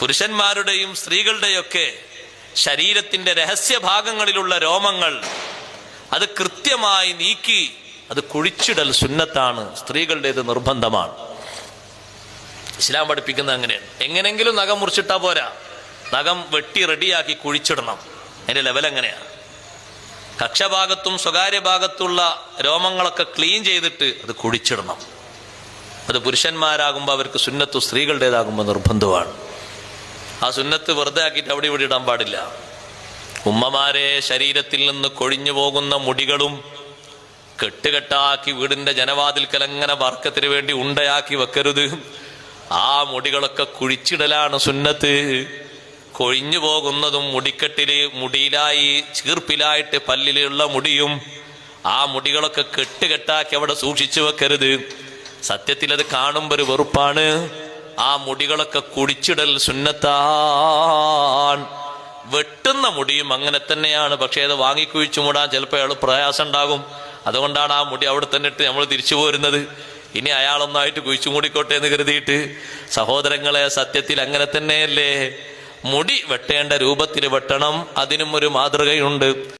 പുരുഷന്മാരുടെയും സ്ത്രീകളുടെയൊക്കെ ശരീരത്തിന്റെ രഹസ്യഭാഗങ്ങളിലുള്ള രോമങ്ങൾ അത് കൃത്യമായി നീക്കി അത് കുഴിച്ചിടൽ സുന്നത്താണ് സ്ത്രീകളുടേത് നിർബന്ധമാണ്. ഇസ്ലാം പഠിപ്പിക്കുന്ന അങ്ങനെയാണ്. എങ്ങനെങ്കിലും നഖം മുറിച്ചിട്ടാ പോരാ. നഖം വെട്ടി റെഡിയാക്കി കുഴിച്ചിടണം. അതിന്റെ ലെവൽ എങ്ങനെയാണ്? കക്ഷഭാഗത്തും സ്വകാര്യ ഭാഗത്തുള്ള രോമങ്ങളൊക്കെ ക്ലീൻ ചെയ്തിട്ട് അത് കുഴിച്ചിടണം. അത് പുരുഷന്മാരാകുമ്പോൾ അവർക്ക് സുന്നത്തും സ്ത്രീകളുടേതാകുമ്പോൾ നിർബന്ധമാണ്. ആ സുന്നത്ത് വെറുതെ ആക്കിയിട്ട് അവിടെ ഇവിടെ ഇടാൻ പാടില്ല. ഉമ്മമാരെ ശരീരത്തിൽ നിന്ന് കൊഴിഞ്ഞു പോകുന്ന മുടികളും കെട്ടുകെട്ടാക്കി വീടിന്റെ ജനവാതിൽക്കൽ അങ്ങനെ വർക്കത്തിന് വേണ്ടി ഉണ്ടയാക്കി വെക്കരുത്. ആ മുടികളൊക്കെ കുഴിച്ചിടലാണ് സുന്നത്ത്. കൊഴിഞ്ഞു പോകുന്നതും മുടിക്കെട്ടിൽ മുടിയിലായി ചീർപ്പിലായിട്ട് പല്ലിലുള്ള മുടിയും ആ മുടികളൊക്കെ കെട്ടുകെട്ടാക്കി അവിടെ സൂക്ഷിച്ചു വെക്കരുത്. സത്യത്തിൽ അത് കാണുമ്പോൾ ഒരു വെറുപ്പാണ്. ആ മുടികളൊക്കെ കുടിച്ചിടൽ സുന്നത്താൻ വെട്ടുന്ന മുടിയും അങ്ങനെ തന്നെയാണ്. പക്ഷേ അത് വാങ്ങിക്കുഴിച്ചു മൂടാൻ ചിലപ്പോൾ അയാൾ പ്രയാസം ഉണ്ടാകും അതുകൊണ്ടാണ് ആ മുടി അവിടെ തന്നെ ഇട്ട് നമ്മൾ തിരിച്ചു പോരുന്നത്. ഇനി അയാളൊന്നായിട്ട് കുഴിച്ചു മൂടിക്കോട്ടെ എന്ന് കരുതിയിട്ട് സഹോദരങ്ങളെ സത്യത്തിൽ അങ്ങനെ തന്നെയല്ലേ? മുടി വെട്ടേണ്ട രൂപത്തിൽ വെട്ടണം. അതിനും ഒരു മാതൃകയുണ്ട്.